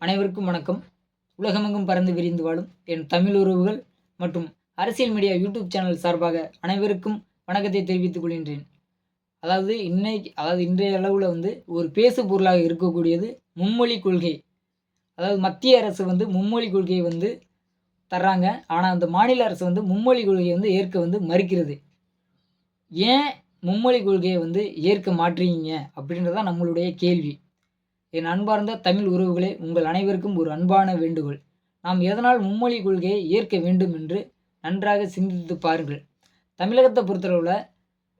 அனைவருக்கும் வணக்கம். உலகமெங்கும் பறந்து விரிந்து வாழும் என் தமிழ் உறவுகள் மற்றும் அரசியல் மீடியா யூடியூப் சேனல் சார்பாக அனைவருக்கும் வணக்கத்தை தெரிவித்துக் கொள்கின்றேன். அதாவது இன்னைக்கு அதாவது இன்றைய அளவில் வந்து ஒரு பேசு பொருளாக இருக்கக்கூடியது மும்மொழி கொள்கை. அதாவது மத்திய அரசு வந்து மும்மொழி கொள்கையை வந்து தர்றாங்க. ஆனால் அந்த மாநில அரசு வந்து மும்மொழி கொள்கையை வந்து ஏற்க வந்து மறுக்கிறது. ஏன் மும்மொழி கொள்கையை வந்து ஏற்க மாற்றீங்க அப்படின்றதான் நம்மளுடைய கேள்வி. என் அன்பார்ந்த தமிழ் உறவுகளே உங்கள் அனைவருக்கும் ஒரு அன்பான வேண்டுகோள். நாம் எதனால் மும்மொழி கொள்கையை ஏற்க வேண்டும் என்று நன்றாக சிந்தித்து பாருங்கள். தமிழகத்தை பொறுத்தளவில்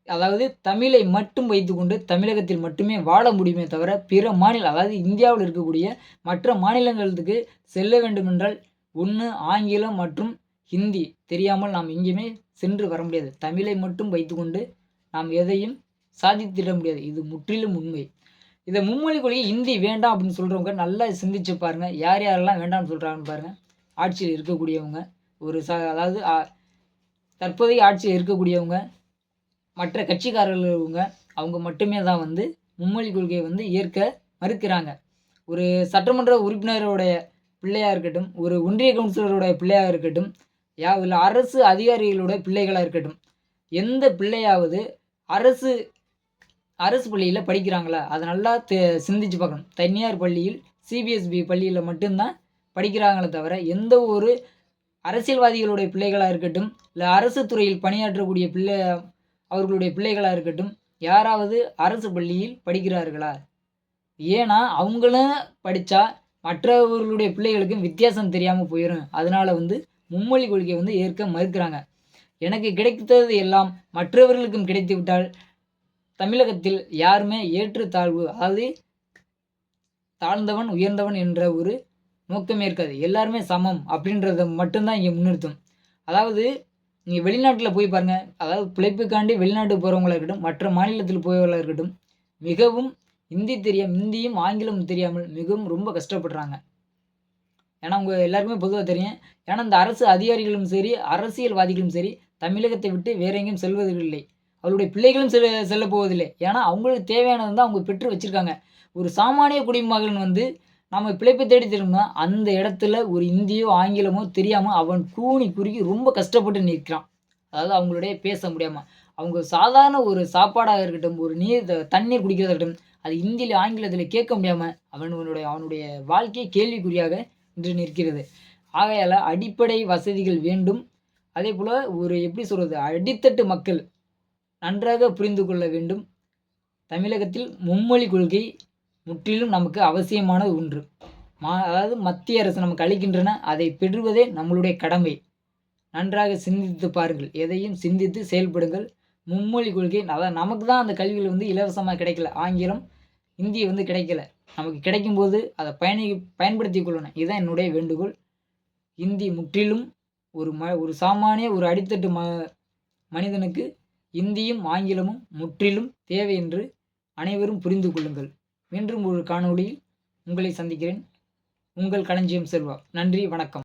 அதாவது தமிழை மட்டும் வைத்துக்கொண்டு தமிழகத்தில் மட்டுமே வாழ முடியுமே தவிர பிற மாநில அதாவது இந்தியாவில் இருக்கக்கூடிய மற்ற மாநிலங்களுக்கு செல்ல வேண்டுமென்றால் ஒன்று ஆங்கிலம் மற்றும் ஹிந்தி. தெரியாமல் நாம் எங்கேயுமே சென்று வர முடியாது. தமிழை மட்டும் வைத்துக்கொண்டு நாம் எதையும் சாதித்திட முடியாது. இது முற்றிலும் உண்மை. இதை மும்மொழி கொள்கை ஹிந்தி வேண்டாம் அப்படின்னு சொல்கிறவங்க நல்லா சிந்திச்சு பாருங்கள் யார் யாரெல்லாம் வேண்டாம்னு சொல்கிறாங்கன்னு பாருங்கள் ஆட்சியில் இருக்கக்கூடியவங்க ஒரு ச அதாவது தற்போதைய ஆட்சியில் இருக்கக்கூடியவங்க மற்ற கட்சிக்காரர்கள் அவங்க மட்டுமே தான் வந்து மும்மொழி கொள்கையை வந்து ஏற்க மறுக்கிறாங்க. ஒரு சட்டமன்ற உறுப்பினருடைய பிள்ளையாக இருக்கட்டும் ஒரு ஒன்றிய கவுன்சிலரோட பிள்ளையாக இருக்கட்டும் யா இல்லை அரசு அதிகாரிகளோட பிள்ளைகளாக இருக்கட்டும் எந்த பிள்ளையாவது அரசு அரசு பள்ளியில் படிக்கிறாங்களா? அதை நல்லா சிந்திச்சு பார்க்கணும். தனியார் பள்ளியில் சிபிஎஸ்பி பள்ளியில் மட்டும்தான் படிக்கிறாங்களே தவிர எந்த ஒரு அரசியல்வாதிகளுடைய பிள்ளைகளாக இருக்கட்டும் இல்லை அரசு துறையில் பணியாற்றக்கூடிய பிள்ளை அவர்களுடைய பிள்ளைகளாக இருக்கட்டும் யாராவது அரசு பள்ளியில் படிக்கிறார்களா? ஏன்னா அவங்களும் படித்தா மற்றவர்களுடைய பிள்ளைகளுக்கும் வித்தியாசம் தெரியாமல் போயிடும் அதனால் வந்து மும்மொழி கொள்கையை வந்து ஏற்க மறுக்கிறாங்க. எனக்கு கிடைத்தது எல்லாம் மற்றவர்களுக்கும் கிடைத்து விட்டால் தமிழகத்தில் யாருமே ஏற்றுத்தாழ்வு அதாவது தாழ்ந்தவன் உயர்ந்தவன் என்ற ஒரு நோக்கமே இருக்காது. எல்லாருமே சமம் அப்படின்றத மட்டும்தான் இங்கே முன்னிறுத்தும். அதாவது நீங்கள் வெளிநாட்டில் போய் பாருங்கள் அதாவது பிழைப்புக்காண்டி வெளிநாட்டுக்கு போகிறவங்களா இருக்கட்டும் மற்ற மாநிலத்தில் போயவர்களாக இருக்கட்டும் மிகவும் ஹிந்தி தெரியாமல் ஹிந்தியும் ஆங்கிலமும் தெரியாமல் மிகவும் ரொம்ப கஷ்டப்படுறாங்க. ஏன்னா அவங்க எல்லாருக்குமே பொதுவாக தெரியும். ஏன்னா இந்த அரசு அதிகாரிகளும் சரி அரசியல்வாதிகளும் சரி தமிழகத்தை விட்டு வேற எங்கேயும் செல்வதில்லை. அவருடைய பிள்ளைகளும் செல்ல செல்ல போவதில்லை. ஏன்னா அவங்களுக்கு தேவையானது தான் அவங்க பெற்று வச்சுருக்காங்க. ஒரு சாமானிய குடிமகன் வந்து நம்ம பிழைப்பை தேடி திரும்பினா அந்த இடத்துல ஒரு இந்தியோ ஆங்கிலமோ தெரியாமல் அவன் கூனி குறுகி ரொம்ப கஷ்டப்பட்டு நிற்கிறான். அதாவது அவங்களுடைய பேச முடியாமல் அவங்க சாதாரண ஒரு சாப்பாடாக இருக்கட்டும் ஒரு நீர் த- தண்ணீர் குடிக்கிறதா இருக்கட்டும் அது இந்தியில் ஆங்கிலத்தில் கேட்க முடியாமல் அவனுடைய அவனுடைய வாழ்க்கை கேள்விக்குறியாக இன்று நிற்கிறது. ஆகையால் அடிப்படை வசதிகள் வேண்டும். அதே போல் ஒரு எப்படி சொல்கிறது அடித்தட்டு மக்கள் நன்றாக புரிந்து கொள்ள வேண்டும். தமிழகத்தில் மும்மொழி கொள்கை முற்றிலும் நமக்கு அவசியமான ஒன்று. மா அதாவது மத்திய அரசு நமக்கு அளிக்கின்றன அதை பெறுவதே நம்மளுடைய கடமை. நன்றாக சிந்தித்து பாருங்கள் எதையும் சிந்தித்து செயல்படுங்கள். மும்மொழி கொள்கை அதாவது நமக்கு தான் அந்த கல்வியில் வந்து இலவசமாக கிடைக்கல. ஆங்கிலம் இந்தி வந்து கிடைக்கல. நமக்கு கிடைக்கும்போது அதை பயணி பயன்படுத்தி கொள்ளணும். இதுதான் என்னுடைய வேண்டுகோள். இந்தி முற்றிலும் ஒரு ம ஒரு சாமானிய ஒரு அடித்தட்டு ம மனிதனுக்கு இந்தியும் ஆங்கிலமும் முற்றிலும் தேவை என்று அனைவரும் புரிந்து கொள்ளுங்கள். மீண்டும் ஒரு காணொளியில் உங்களை சந்திக்கிறேன். உங்கள் களஞ்சியம் செல்வா. நன்றி வணக்கம்.